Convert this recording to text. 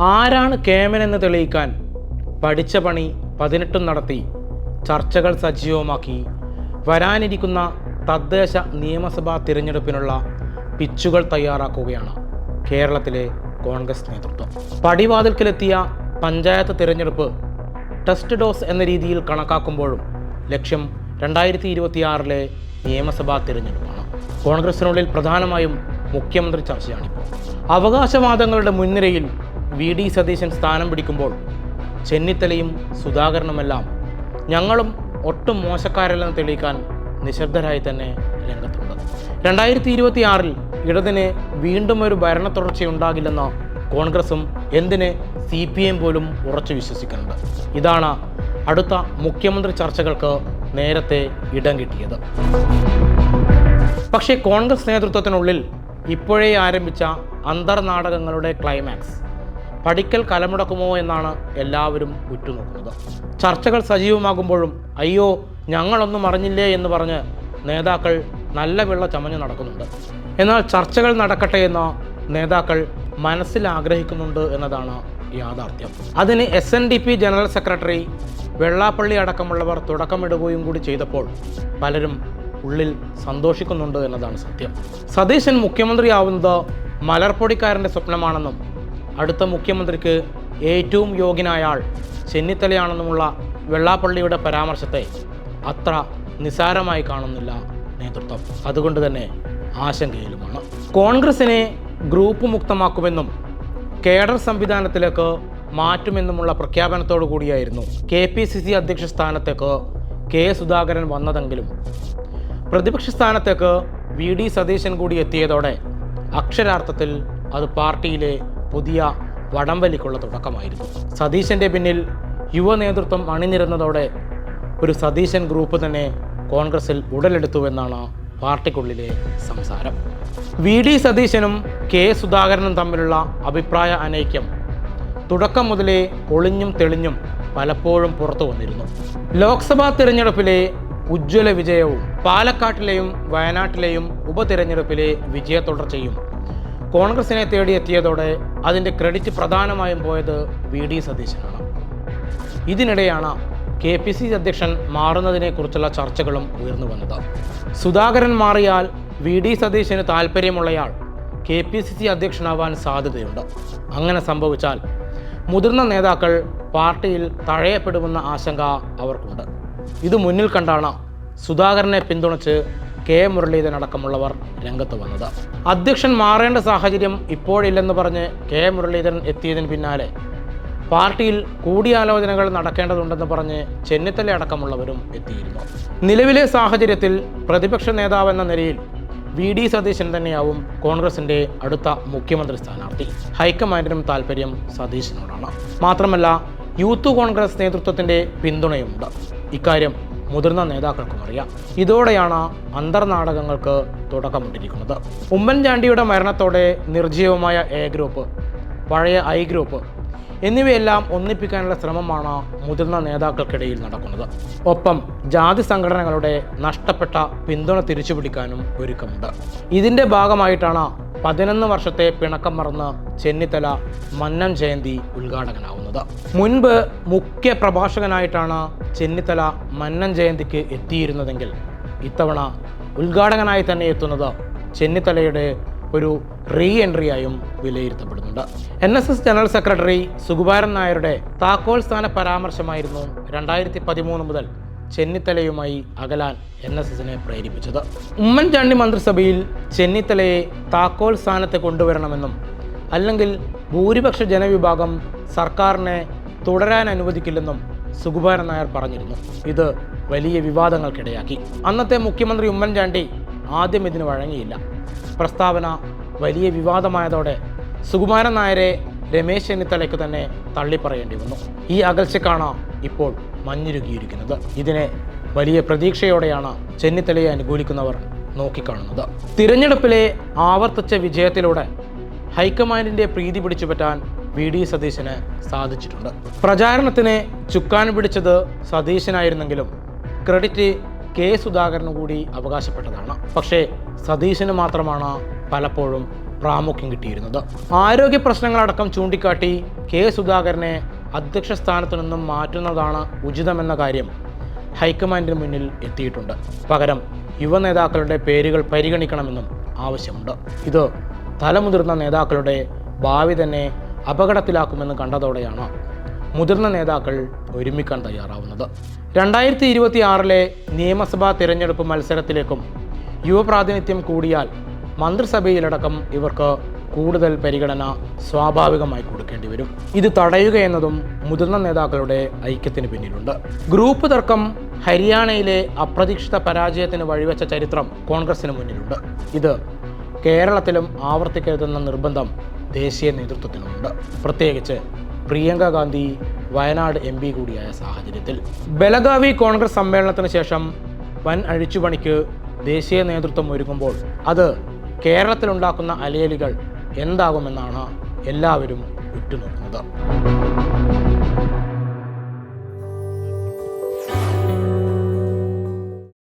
ആരാണ് കേമൻ എന്ന് തെളിയിക്കാൻ പഠിച്ച പണി പതിനെട്ടും നടത്തി. ചർച്ചകൾ സജീവമാക്കി. വരാനിരിക്കുന്ന തദ്ദേശ നിയമസഭാ തിരഞ്ഞെടുപ്പിനുള്ള പിച്ചുകൾ തയ്യാറാക്കുകയാണ് കേരളത്തിലെ കോൺഗ്രസ് നേതൃത്വം. പടിവാതിൽക്കലെത്തിയ പഞ്ചായത്ത് തിരഞ്ഞെടുപ്പ് ടെസ്റ്റ് ഡോസ് എന്ന രീതിയിൽ കണക്കാക്കുമ്പോഴും ലക്ഷ്യം രണ്ടായിരത്തി ഇരുപത്തിയാറിലെ നിയമസഭാ തിരഞ്ഞെടുപ്പാണ്. കോൺഗ്രസിനുള്ളിൽ പ്രധാനമായും മുഖ്യമന്ത്രി ചർച്ചയാണിപ്പോൾ. അവകാശവാദങ്ങളുടെ മുൻനിരയിൽ വി ഡി സതീശൻ സ്ഥാനം പിടിക്കുമ്പോൾ ചെന്നിത്തലയും സുധാകരനുമെല്ലാം ഞങ്ങളും ഒട്ടും മോശക്കാരല്ലെന്ന് തെളിയിക്കാൻ നിശബ്ദരായി തന്നെ രംഗത്തുണ്ട്. രണ്ടായിരത്തി ഇരുപത്തി ആറിൽ ഇടതിന് വീണ്ടും ഒരു ഭരണ തുടർച്ചയുണ്ടാകില്ലെന്ന് കോൺഗ്രസും എന്തിന് സി പി എം പോലും ഉറച്ചു വിശ്വസിക്കുന്നുണ്ട്. ഇതാണ് അടുത്ത മുഖ്യമന്ത്രി ചർച്ചകൾക്ക് നേരത്തെ ഇടം കിട്ടിയത്. പക്ഷേ കോൺഗ്രസ് നേതൃത്വത്തിനുള്ളിൽ ഇപ്പോഴേ ആരംഭിച്ച അന്തർനാടകങ്ങളുടെ ക്ലൈമാക്സ് പഠിക്കൽ കലമുടക്കുമോ എന്നാണ് എല്ലാവരും ഉറ്റുനോക്കുന്നത്. ചർച്ചകൾ സജീവമാകുമ്പോഴും അയ്യോ ഞങ്ങളൊന്നും അറിഞ്ഞില്ലേ എന്ന് പറഞ്ഞ് നേതാക്കൾ നല്ല വെള്ള ചമഞ്ഞ് നടക്കുന്നുണ്ട്. എന്നാൽ ചർച്ചകൾ നടക്കട്ടെ എന്ന് നേതാക്കൾ മനസ്സിൽ ആഗ്രഹിക്കുന്നുണ്ട് എന്നതാണ് യാഥാർത്ഥ്യം. അതിന് S N D P general secretary Vellappally അടക്കമുള്ളവർ തുടക്കമിടുകയും കൂടി ചെയ്തപ്പോൾ പലരും ഉള്ളിൽ സന്തോഷിക്കുന്നുണ്ട് എന്നതാണ് സത്യം. സതീശൻ മുഖ്യമന്ത്രിയാവുന്നത് മലർപ്പൊടിക്കാരന്റെ സ്വപ്നമാണെന്നും അടുത്ത മുഖ്യമന്ത്രിക്ക് ഏറ്റവും യോഗ്യനായ ആൾ ചെന്നിത്തലയാണെന്നുമുള്ള വെള്ളാപ്പള്ളിയുടെ പരാമർശത്തെ അത്ര നിസാരമായി കാണുന്നില്ല നേതൃത്വം. അതുകൊണ്ട് തന്നെ ആശങ്കയിലുമാണ്. കോൺഗ്രസിനെ ഗ്രൂപ്പ് മുക്തമാക്കുമെന്നും കേഡർ സംവിധാനത്തിലേക്ക് മാറ്റുമെന്നുമുള്ള പ്രഖ്യാപനത്തോടു കൂടിയായിരുന്നു കെ പി സി സി അധ്യക്ഷ സ്ഥാനത്തേക്ക് കെ സുധാകരൻ വന്നതെങ്കിലും. പ്രതിപക്ഷ സ്ഥാനത്തേക്ക് വി ഡി സതീശൻ കൂടി എത്തിയതോടെ അക്ഷരാർത്ഥത്തിൽ അത് പാർട്ടിയിലെ പുതിയ വടംവലിക്കുള്ള തുടക്കമായിരുന്നു. സതീശന്റെ പിന്നിൽ യുവ നേതൃത്വം അണിനിരുന്നതോടെ ഒരു സതീശൻ ഗ്രൂപ്പ് തന്നെ കോൺഗ്രസിൽ ഉടലെടുത്തുവെന്നാണ് പാർട്ടിക്കുള്ളിലെ സംസാരം. വി ഡി സതീശനും കെ സുധാകരനും തമ്മിലുള്ള അഭിപ്രായ അനൈക്യം തുടക്കം മുതലേ ഒളിഞ്ഞും തെളിഞ്ഞും പലപ്പോഴും പുറത്തു വന്നിരുന്നു. ലോക്സഭാ തിരഞ്ഞെടുപ്പിലെ ഉജ്ജ്വല വിജയവും പാലക്കാട്ടിലെയും വയനാട്ടിലെയും ഉപതിരഞ്ഞെടുപ്പിലെ വിജയ തുടർച്ചയും കോൺഗ്രസിനെ തേടിയെത്തിയതോടെ അതിന്റെ ക്രെഡിറ്റ് പ്രധാനമായും പോയത് വി ഡി സതീശനാണ്. ഇതിനിടെയാണ് കെ പി സി അധ്യക്ഷൻ മാറുന്നതിനെക്കുറിച്ചുള്ള ചർച്ചകളും ഉയർന്നു വന്നത്. സുധാകരൻ മാറിയാൽ വി ഡി സതീശന് താല്പര്യമുള്ളയാൾ കെ പി സി സി അധ്യക്ഷനാവാൻ സാധ്യതയുണ്ട്. അങ്ങനെ സംഭവിച്ചാൽ മുതിർന്ന നേതാക്കൾ പാർട്ടിയിൽ തഴയപ്പെടുമെന്ന ആശങ്ക അവർക്കുണ്ട്. ഇത് മുന്നിൽ കണ്ടാണ് സുധാകരനെ പിന്തുണച്ച് കെ മുരളീധരൻ അടക്കമുള്ളവർ രംഗത്ത് വന്നത്. അധ്യക്ഷൻ മാറേണ്ട സാഹചര്യം ഇപ്പോഴില്ലെന്ന് പറഞ്ഞ് കെ മുരളീധരൻ എത്തിയതിന് പിന്നാലെ പാർട്ടിയിൽ കൂടിയാലോചനകൾ നടക്കേണ്ടതുണ്ടെന്ന് പറഞ്ഞ് ചെന്നിത്തല അടക്കമുള്ളവരും എത്തിയിരുന്നു. നിലവിലെ സാഹചര്യത്തിൽ പ്രതിപക്ഷ നേതാവെന്ന നിലയിൽ വി ഡി സതീശൻ തന്നെയാവും കോൺഗ്രസിന്റെ അടുത്ത മുഖ്യമന്ത്രി സ്ഥാനാർത്ഥി. ഹൈക്കമാൻഡിനും താല്പര്യം സതീശനോടാണ്. മാത്രമല്ല യൂത്ത് കോൺഗ്രസ് നേതൃത്വത്തിന്റെ പിന്തുണയുമുണ്ട്. ഇക്കാര്യം മുതിർന്ന നേതാക്കൾക്കും അറിയാം. ഇതോടെയാണ് അന്തർനാടകങ്ങൾക്ക് തുടക്കമിട്ടിരിക്കുന്നത്. ഉമ്മൻചാണ്ടിയുടെ മരണത്തോടെ നിർജീവമായ എ ഗ്രൂപ്പ് പഴയ ഐ ഗ്രൂപ്പ് എന്നിവയെല്ലാം ഒന്നിപ്പിക്കാനുള്ള ശ്രമമാണ് മുതിർന്ന നേതാക്കൾക്കിടയിൽ നടക്കുന്നത്. ഒപ്പം ജാതി സംഘടനകളുടെ നഷ്ടപ്പെട്ട പിന്തുണ തിരിച്ചുപിടിക്കാനും ഒരുക്കമുണ്ട്. ഇതിന്റെ ഭാഗമായിട്ടാണ് പതിനൊന്ന് വർഷത്തെ പിണക്കം മറന്ന് ചെന്നിത്തല മന്നം ജയന്തി ഉദ്ഘാടകനാവുന്നത്. മുൻപ് മുഖ്യ പ്രഭാഷകനായിട്ടാണ് ചെന്നിത്തല മന്നം ജയന്തിക്ക് എത്തിയിരുന്നതെങ്കിൽ ഇത്തവണ ഉദ്ഘാടകനായി തന്നെ എത്തുന്നത് ചെന്നിത്തലയുടെ ഒരു റീ എൻട്രിയായും വിലയിരുത്തപ്പെടുന്നുണ്ട്. N S S general secretary Sukumaran നായരുടെ താക്കോൽ സ്ഥാന പരാമർശമായിരുന്നു രണ്ടായിരത്തി പതിമൂന്ന് മുതൽ ചെന്നിത്തലയുമായി അകലാൻ എൻ എസ് എസിനെ പ്രേരിപ്പിച്ചത്. ഉമ്മൻചാണ്ടി മന്ത്രിസഭയിൽ ചെന്നിത്തലയെ താക്കോൽ സ്ഥാനത്ത് കൊണ്ടുവരണമെന്നും അല്ലെങ്കിൽ ഭൂരിപക്ഷ ജനവിഭാഗം സർക്കാരിനെ തുടരാൻ അനുവദിക്കില്ലെന്നും സുകുമാരൻ നായർ പറഞ്ഞിരുന്നു. ഇത് വലിയ വിവാദങ്ങൾക്കിടയാക്കി. അന്നത്തെ മുഖ്യമന്ത്രി ഉമ്മൻചാണ്ടി ആദ്യം ഇതിന് വഴങ്ങിയില്ല. പ്രസ്താവന വലിയ വിവാദമായതോടെ സുകുമാരൻ നായരെ രമേശ് ചെന്നിത്തലയ്ക്ക് തന്നെ തള്ളിപ്പറയേണ്ടി വന്നു. ഈ അകൽച്ചക്കാണ് ഇപ്പോൾ മഞ്ഞുരുകിയിരിക്കുന്നത്. ഇതിനെ വലിയ പ്രതീക്ഷയോടെയാണ് ചെന്നിത്തലയെ അനുകൂലിക്കുന്നവർ നോക്കിക്കാണുന്നത്. തിരഞ്ഞെടുപ്പിലെ ആവർത്തിച്ച വിജയത്തിലൂടെ ഹൈക്കമാൻഡിന്റെ പ്രീതി പിടിച്ചുപറ്റാൻ വി ഡി സതീശന് സാധിച്ചിട്ടുണ്ട്. പ്രചാരണത്തിന് ചുക്കാൻ പിടിച്ചത് സതീശനായിരുന്നെങ്കിലും ക്രെഡിറ്റ് കെ സുധാകരന് കൂടി അവകാശപ്പെട്ടതാണ്. പക്ഷേ സതീശന് മാത്രമാണ് പലപ്പോഴും പ്രാമുഖ്യം കിട്ടിയിരുന്നത്. ആരോഗ്യ പ്രശ്നങ്ങളടക്കം ചൂണ്ടിക്കാട്ടി കെ സുധാകരനെ അധ്യക്ഷ സ്ഥാനത്ത് നിന്നും മാറ്റുന്നതാണ് ഉചിതമെന്ന കാര്യം ഹൈക്കമാൻഡിന് മുന്നിൽ എത്തിയിട്ടുണ്ട്. പകരം യുവ നേതാക്കളുടെ പേരുകൾ പരിഗണിക്കണമെന്നും ആവശ്യമുണ്ട്. ഇത് തലമുതിർന്ന നേതാക്കളുടെ ഭാവി തന്നെ അപകടത്തിലാക്കുമെന്ന് കണ്ടതോടെയാണ് മുതിർന്ന നേതാക്കൾ ഒരുമിക്കാൻ തയ്യാറാവുന്നത്. രണ്ടായിരത്തി ഇരുപത്തി ആറിലെ നിയമസഭാ തിരഞ്ഞെടുപ്പ് മത്സരത്തിലേക്കും യുവപ്രാതിനിധ്യം കൂടിയാൽ മന്ത്രിസഭയിലടക്കം ഇവർക്ക് കൂടുതൽ പരിഗണന സ്വാഭാവികമായി കൊടുക്കേണ്ടി വരും. ഇത് തടയുക എന്നതും മുതിർന്ന നേതാക്കളുടെ ഐക്യത്തിന് പിന്നിലുണ്ട്. ഗ്രൂപ്പ് തർക്കം ഹരിയാനയിലെ അപ്രതീക്ഷിത പരാജയത്തിന് വഴിവെച്ച ചരിത്രം കോൺഗ്രസിന് മുന്നിലുണ്ട്. ഇത് കേരളത്തിലും ആവർത്തിക്കരുതെന്ന നിർബന്ധം ദേശീയ നേതൃത്വത്തിനുമുണ്ട്. പ്രത്യേകിച്ച് പ്രിയങ്ക ഗാന്ധി വയനാട് എം പി കൂടിയായ സാഹചര്യത്തിൽ. ബലഗാവി കോൺഗ്രസ് സമ്മേളനത്തിന് ശേഷം വൻ അഴിച്ചുപണിക്ക് ദേശീയ നേതൃത്വം ഒരുങ്ങുമ്പോൾ അത് കേരളത്തിലുണ്ടാക്കുന്ന അലയലുകൾ എന്താകുമെന്നാണ് എല്ലാവരും ഉറ്റുനോക്കുന്നത്.